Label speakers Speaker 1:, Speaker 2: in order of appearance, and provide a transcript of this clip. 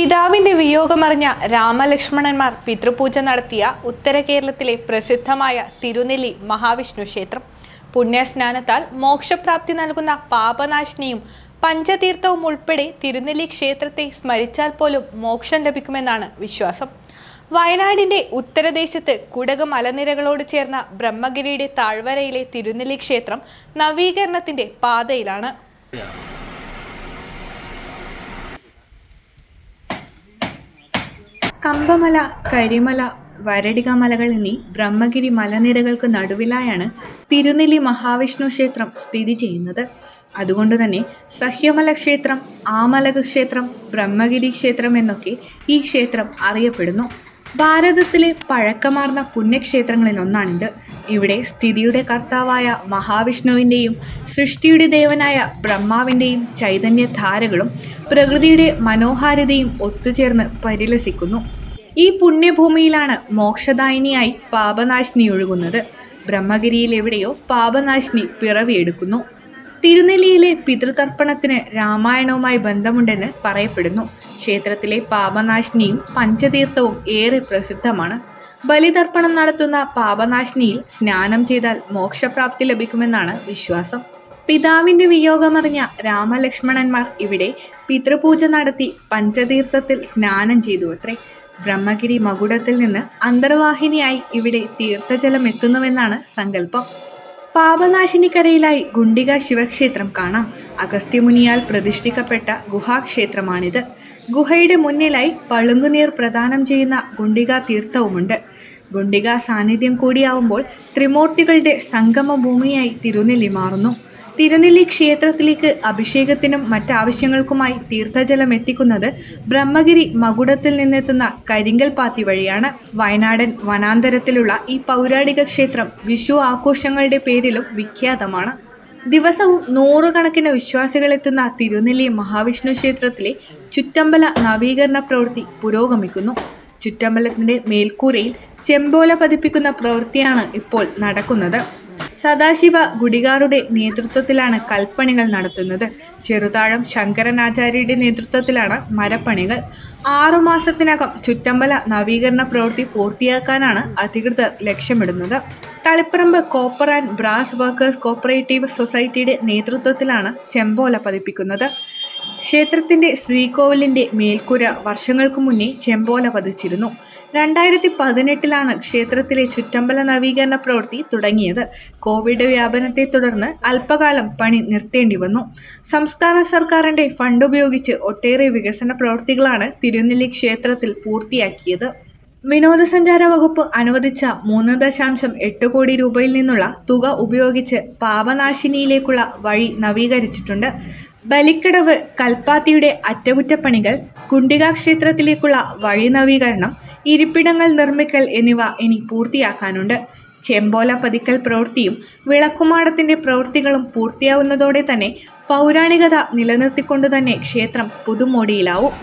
Speaker 1: പിതാവിന്റെ വിയോഗമറിഞ്ഞ രാമലക്ഷ്മണന്മാർ പിതൃപൂജ നടത്തിയ ഉത്തര കേരളത്തിലെ പ്രസിദ്ധമായ തിരുനെല്ലി മഹാവിഷ്ണു ക്ഷേത്രം. പുണ്യസ്നാനത്താൽ മോക്ഷപ്രാപ്തി നൽകുന്ന പാപനാശിനിയും പഞ്ചതീർത്ഥവും ഉൾപ്പെടെ തിരുനെല്ലി ക്ഷേത്രത്തെ സ്മരിച്ചാൽ പോലും മോക്ഷം ലഭിക്കുമെന്നാണ് വിശ്വാസം. വയനാടിന്റെ ഉത്തരദേശത്ത് കുടക് മലനിരകളോട് ചേർന്ന ബ്രഹ്മഗിരിയുടെ താഴ്വരയിലെ തിരുനെല്ലി ക്ഷേത്രം നവീകരണത്തിന്റെ പാതയിലാണ്. കമ്പമല കരിമല വരടിക മലകൾ എന്നീ ബ്രഹ്മഗിരി മലനിരകൾക്ക് നടുവിലായാണ് തിരുനെല്ലി മഹാവിഷ്ണു ക്ഷേത്രം സ്ഥിതി ചെയ്യുന്നത്. അതുകൊണ്ട് തന്നെ സഹ്യമല ക്ഷേത്രം ആമലക ക്ഷേത്രം ബ്രഹ്മഗിരി ക്ഷേത്രം എന്നൊക്കെ ഈ ക്ഷേത്രം അറിയപ്പെടുന്നു. ഭാരതത്തിലെ പഴക്കമാർന്ന പുണ്യക്ഷേത്രങ്ങളിൽ ഒന്നാണിത്. ഇവിടെ സ്ഥിതിയുടെ കർത്താവായ മഹാവിഷ്ണുവിന്റെയും സൃഷ്ടിയുടെ ദേവനായ ബ്രഹ്മാവിന്റെയും ചൈതന്യധാരകളും പ്രകൃതിയുടെ മനോഹാരിതയും ഒത്തുചേർന്ന് പരിലസിക്കുന്നു. ഈ പുണ്യഭൂമിയിലാണ് മോക്ഷദായിനിയായി പാപനാശിനി ഒഴുകുന്നത്. ബ്രഹ്മഗിരിയിൽ എവിടെയോ പാപനാശിനി പിറവിയെടുക്കുന്നു. തിരുനെല്ലിയിലെ പിതൃതർപ്പണത്തിന് രാമായണവുമായി ബന്ധമുണ്ടെന്ന് പറയപ്പെടുന്നു. ക്ഷേത്രത്തിലെ പാപനാശിനിയും പഞ്ചതീർത്ഥവും ഏറെ പ്രസിദ്ധമാണ്. ബലിതർപ്പണം നടത്തുന്ന പാപനാശിനിയിൽ സ്നാനം ചെയ്താൽ മോക്ഷപ്രാപ്തി ലഭിക്കുമെന്നാണ് വിശ്വാസം. പിതാവിന്റെ വിയോഗമറിഞ്ഞ രാമലക്ഷ്മണന്മാർ ഇവിടെ പിതൃപൂജ നടത്തി പഞ്ചതീർത്ഥത്തിൽ സ്നാനം ചെയ്തു അത്രേ ബ്രഹ്മഗിരി മകുടത്തിൽ നിന്ന് അന്തർവാഹിനിയായി ഇവിടെ തീർത്ഥജലം എത്തുന്നുവെന്നാണ് സങ്കല്പം. പാപനാശിനിക്കരയിലായി ഗുണ്ടിക ശിവക്ഷേത്രം കാണാം. അഗസ്ത്യമുനിയാൽ പ്രതിഷ്ഠിക്കപ്പെട്ട ഗുഹാക്ഷേത്രമാണിത്. ഗുഹയുടെ മുന്നിലായി പളുങ്കുനീർ പ്രദാനം ചെയ്യുന്ന ഗുണ്ടിക തീർത്ഥവുമുണ്ട്. ഗുണ്ടിക സാന്നിധ്യം കൂടിയാവുമ്പോൾ ത്രിമൂർത്തികളുടെ സംഗമ ഭൂമിയായി തിരുനെല്ലി മാറുന്നു. തിരുനെല്ലി ക്ഷേത്രത്തിലേക്ക് അഭിഷേകത്തിനും മറ്റാവശ്യങ്ങൾക്കുമായി തീർത്ഥജലം എത്തിക്കുന്നത് ബ്രഹ്മഗിരി മകുടത്തിൽ നിന്നെത്തുന്ന കരിങ്കൽ പാത്തി വഴിയാണ്. വയനാടൻ വനാന്തരത്തിലുള്ള ഈ പൗരാണിക ക്ഷേത്രം വിഷു ആഘോഷങ്ങളുടെ പേരിലും വിഖ്യാതമാണ്. ദിവസവും നൂറുകണക്കിന് വിശ്വാസികളെത്തുന്ന തിരുനെല്ലി മഹാവിഷ്ണു ക്ഷേത്രത്തിലെ ചുറ്റമ്പല നവീകരണ പ്രവൃത്തി പുരോഗമിക്കുന്നു. ചുറ്റമ്പലത്തിന്റെ മേൽക്കൂരയിൽ ചെമ്പോല പതിപ്പിക്കുന്ന പ്രവൃത്തിയാണ് ഇപ്പോൾ നടക്കുന്നത്. സദാശിവ ഗുഡികാറുടെ നേതൃത്വത്തിലാണ് കൽപ്പണികൾ നടത്തുന്നത്. ചെറുതാഴം ശങ്കരനാചാര്യയുടെ നേതൃത്വത്തിലാണ് മരപ്പണികൾ. ആറുമാസത്തിനകം ചുറ്റമ്പല നവീകരണ പ്രവൃത്തി പൂർത്തിയാക്കാനാണ് അധികൃതർ ലക്ഷ്യമിടുന്നത്. Taliparamba copper and brass workers cooperative സൊസൈറ്റിയുടെ നേതൃത്വത്തിലാണ് ചെമ്പോല പതിപ്പിക്കുന്നത്. ക്ഷേത്രത്തിന്റെ ശ്രീകോവിലിന്റെ മേൽക്കൂര വർഷങ്ങൾക്ക് മുന്നേ ചെമ്പോല പതിച്ചിരുന്നു. രണ്ടായിരത്തി പതിനെട്ടിലാണ് ക്ഷേത്രത്തിലെ ചുറ്റമ്പല നവീകരണ പ്രവൃത്തി തുടങ്ങിയത്. കോവിഡ് വ്യാപനത്തെ തുടർന്ന് അല്പകാലം പണി നിർത്തേണ്ടി വന്നു. സംസ്ഥാന സർക്കാരിന്റെ ഫണ്ട് ഉപയോഗിച്ച് ഒട്ടേറെ വികസന പ്രവൃത്തികളാണ് തിരുനെല്ലി ക്ഷേത്രത്തിൽ പൂർത്തിയാക്കിയത്. വിനോദസഞ്ചാര വകുപ്പ് അനുവദിച്ച മൂന്ന് ദശാംശം എട്ട് കോടി രൂപയിൽ നിന്നുള്ള തുക ഉപയോഗിച്ച് പാപനാശിനിയിലേക്കുള്ള വഴി നവീകരിച്ചിട്ടുണ്ട്. ബലിക്കടവ് കൽപ്പാത്തിയുടെ അറ്റകുറ്റപ്പണികൾ കുണ്ടിക ക്ഷേത്രത്തിലേക്കുള്ള വഴി നവീകരണം ഇരിപ്പിടങ്ങൾ നിർമ്മിക്കൽ എന്നിവ ഇനി പൂർത്തിയാക്കാനുണ്ട്. ചെമ്പോല പതിക്കൽ പ്രവൃത്തിയും വിളക്കുമാടത്തിന്റെ പ്രവൃത്തികളും പൂർത്തിയാവുന്നതോടെ തന്നെ പൗരാണികത നിലനിർത്തിക്കൊണ്ടു തന്നെ ക്ഷേത്രം പുതുമോടിയിലാവും.